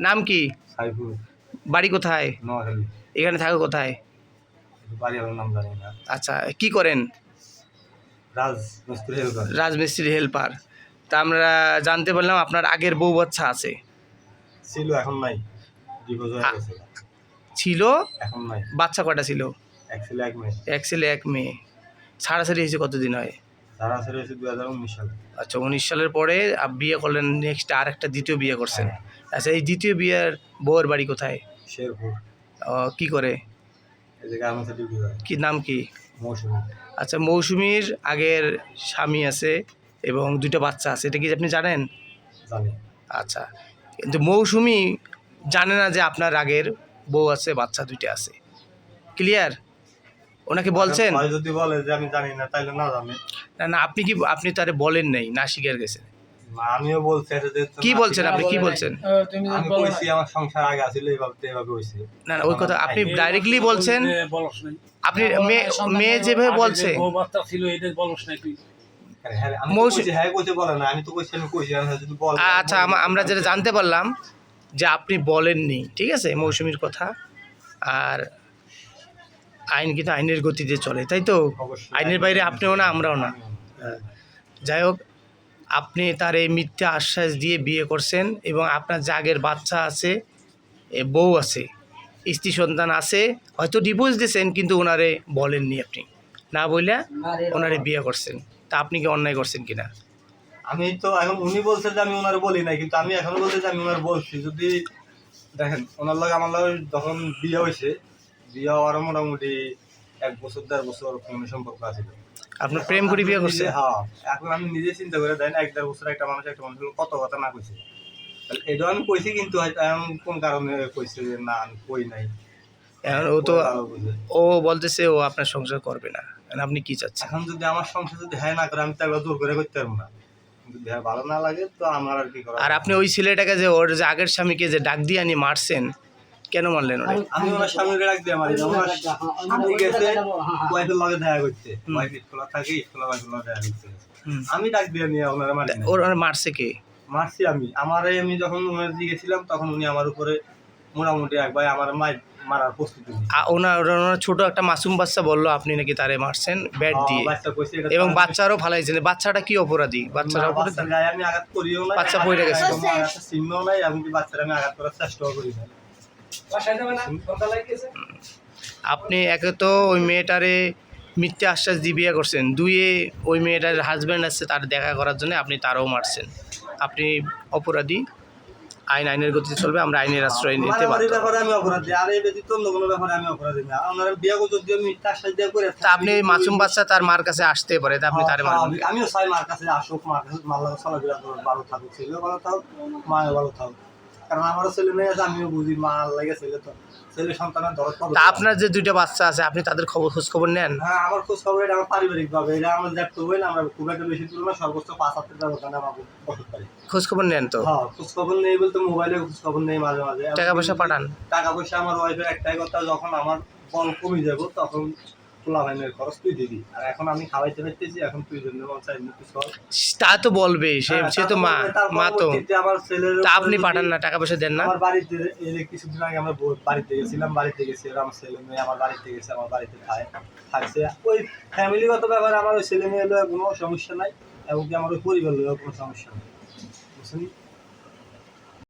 নাম কি? সাইফুল। বাড়ি কোথায়? নোয়াখালী। এখানে থাকো কোথায়? বাড়ি নাম জানি না। আচ্ছা কি করেন? রাজ মিস্ত্রি হেলপার। রাজমিস্ত্রি হেল্পার। তা আমরা জানতে পারলাম আপনার আগের বউ বাচ্চা আছে। ছিল এখন নাই। ছিল? এখন নাই। বাচ্চা কটা ছিল? এক ছেলে এক মেয়ে। এক ছেলে এক মেয়ে। সারাসারি হয়েছে কতদিন হয়? ছেড়ে হয়েছে দু হাজার উনিশ সালে। আচ্ছা উনিশ সালের পরে বিয়ে করলেন নেক্সট আর একটা দ্বিতীয় বিয়ে করছেন। হ্যাঁ, আচ্ছা এই দ্বিতীয় বিয়ের বউয়ের বাড়ি কোথায়? শেরপুর। কি করে? কি নাম কি? আচ্ছা মৌসুমীর আগের স্বামী আছে এবং দুটো বাচ্চা আছে এটা কি আপনি জানেন? জানি। আচ্ছা কিন্তু মৌসুমি জানে না যে আপনার আগের বউ আছে বাচ্চা দুইটা আছে। ক্লিয়ার? ওনাকে বলছেন? যদি বলে যে আমি জানি না তাইলে না জানি। না না আপনি কি আপনি তারে বলেন নাই না শিকার গেছেন আমিও বলছি কি বলছেন আপনি? কি বলছেন? আমি কইছি আমার সংসার আগে আছিল এইভাবে এইভাবে হয়েছে না না ওই কথা আপনি ডাইরেক্টলি বলছেন। আপনি মেয়ে মেয়ে যেভাবে বলছে। বউ বাচ্চা ছিল এটা বলস নাই তুই। হ্যাঁ হ্যাঁ না আচ্ছা আমরা যেটা জানতে পারলাম যে আপনি বলেননি ঠিক আছে মৌসুমীর কথা। আর আইন কিন্তু আইনের গতিতে চলে তাই তো? আইনের বাইরে আপনিও না আমরাও না। হ্যাঁ। যাই হোক আপনি তার এই মিথ্যা আশ্বাস দিয়ে বিয়ে করছেন এবং আপনার জাগের বাচ্চা আছে এ বউ আছে স্ত্রী সন্তান আছে হয়তো ডিভোর্স দিয়েছেন কিন্তু ওনারে বলেননি আপনি। না বললে ওনারে বিয়ে করছেন। তা আপনি কি অন্যায় করছেন কিনা? আমি তো এখন উনি বলছে যে আমি ওনার বলি নাই কিন্তু আমি এখন বলতে যে আমি ওনার বলছি যদি দেখেন ওনার লগে আমার লগে যখন বিয়ে হয়েছে বিয়ে হওয়ার মোটামুটি এক বছর দেড় বছর সম্পর্ক আছে। আপনার প্রেম করে বিয়ে করছেন হ্যাঁ এখন আমি নিজে চিন্তা করে দেন এক দেড় বছর একটা মানুষ একটা মানুষ কত কথা না কইছে। তাহলে এটাও আমি কইছি কিন্তু এমন কোন কারণে কইছে যে না আমি কই নাই? এখন ও তো। ও বলতেছে ও আপনার সংসার করবে না। আপনি কি চাচ্ছেন? এখন যদি আমার সংসার যদি হ্যাঁ না করে আমি তো একবার জোর করে করতে পারব না। কিন্তু দেহ ভালো না লাগে তো আমার আর কি আর আপনি ওই ছেলেটাকে যে ওর যে আগের স্বামীকে যে ডাক দিয়ে আনি মারছেন কেন মারলেন ওরে আমি ওনার স্বামীকে রাখ দিয়ে মারি। না ওনার স্বামী গেছে ওয়াইফের লগে দেখা করতে হুম। ওয়াইফ স্কুলে থাকে স্কুলে ওয়াইফের লগে দেখা করতে আমি ডাক দিয়ে নিয়ে ওনারা মারি। না। ওর ওর মারছে কে? মারছি আমি। আমারে আমি যখন ওনার দিকে গেছিলাম তখন উনি আমার উপরে মোটামুটি একবার আমার মায়ের মারার প্রস্তুতি ওনার ওনার ছোট একটা মাসুম বাচ্চা বলল আপনি নাকি তারে মারছেন? ব্যাট দিয়ে। এবং বাচ্চারও ফালাইছেন বাচ্চাটা কি অপরাধী? বাচ্চারা অপরাধী? আমি আঘাত করিও না বাচ্চা পড়ে গেছে। চিহ্ন নাই এমনকি বাচ্চারা আমি আঘাত করার চেষ্টাও করি না আপনি একে তো ওই মেয়েটারে মিথ্যে আশ্বাস দিয়ে বিয়ে করছেন। দুইয়ে ওই মেয়েটার হাজব্যান্ড আসছে তার দেখা করার জন্য আপনি তারও মারছেন। আপনি অপরাধী। আইন আইনের গতিতে চলবে আমরা আইনের আশ্রয় নিতে মারামারির পারব ব্যাপারে আমি অপরাধী। আর এই ব্যতীত অন্য কোনো ব্যাপারে আমি অপরাধী না। ওনারা বিয়ে করতে যদি আমি তার সাথে করে তা আপনি মাসুম বাচ্চা তার মার কাছে আসতে পারে তা আপনি তার মারবেন। আমি- আমিও চাই মার কাছে আসুক মার কাছে মার লাগে চলাফেরা করুক ভালো থাকুক ভালো থাকুক মাও ভালো থাকুক। কারণ আমারও ছেলে মেয়ে আছে আমিও বুঝি মা লাগে ছেলে তো। ছেলে সন্তানের দরদ তা আপনার যে দুইটা বাচ্চা আছে আপনি তাদের খবর খোঁজ খবর নেন? হ্যাঁ আমার খোঁজ খবর এটা আমার পারিবারিক ভাবে এটা আমার দেখতে হবে না আমরা খুব একটা বেশি তুলনা সর্বোচ্চ পাঁচ হাজার টাকার ওখানে বসত পারি। খোঁজ খবর নেন তো? হ্যাঁ খোঁজ খবর নেই বলতে মোবাইলে খোঁজ খবর নেই মাঝে মাঝে। টাকা পয়সা পাঠান। টাকা পয়সা আমার ওয়াইফের একটাই কথা যখন আমার বল কমে যাব তখন খোলা ভাইনের খরচ তুই দিবি। আর এখন আমি খাওয়াইতে পারতেছি এখন তুই জন্য চাই মুক্তি সর। তা তো বলবে সে হ্যাঁ, সে তো মা মা তো। আমার ছেলের তা আপনি পাঠান না টাকা পয়সা দেন না। আমার বাড়িতে কিছুদিন আগে আমরা বাড়িতে গেছিলাম বাড়িতে গেছি আমার ছেলে মেয়ে আমার বাড়িতে গেছে আমার বাড়িতে খায় থাকছে ওই ফ্যামিলিগত ব্যাপারে আমার ওই ছেলে মেয়ে কোনো সমস্যা নাই এমনকি আমার ওই পরিবার কোনো সমস্যা নেই। বুঝছেন?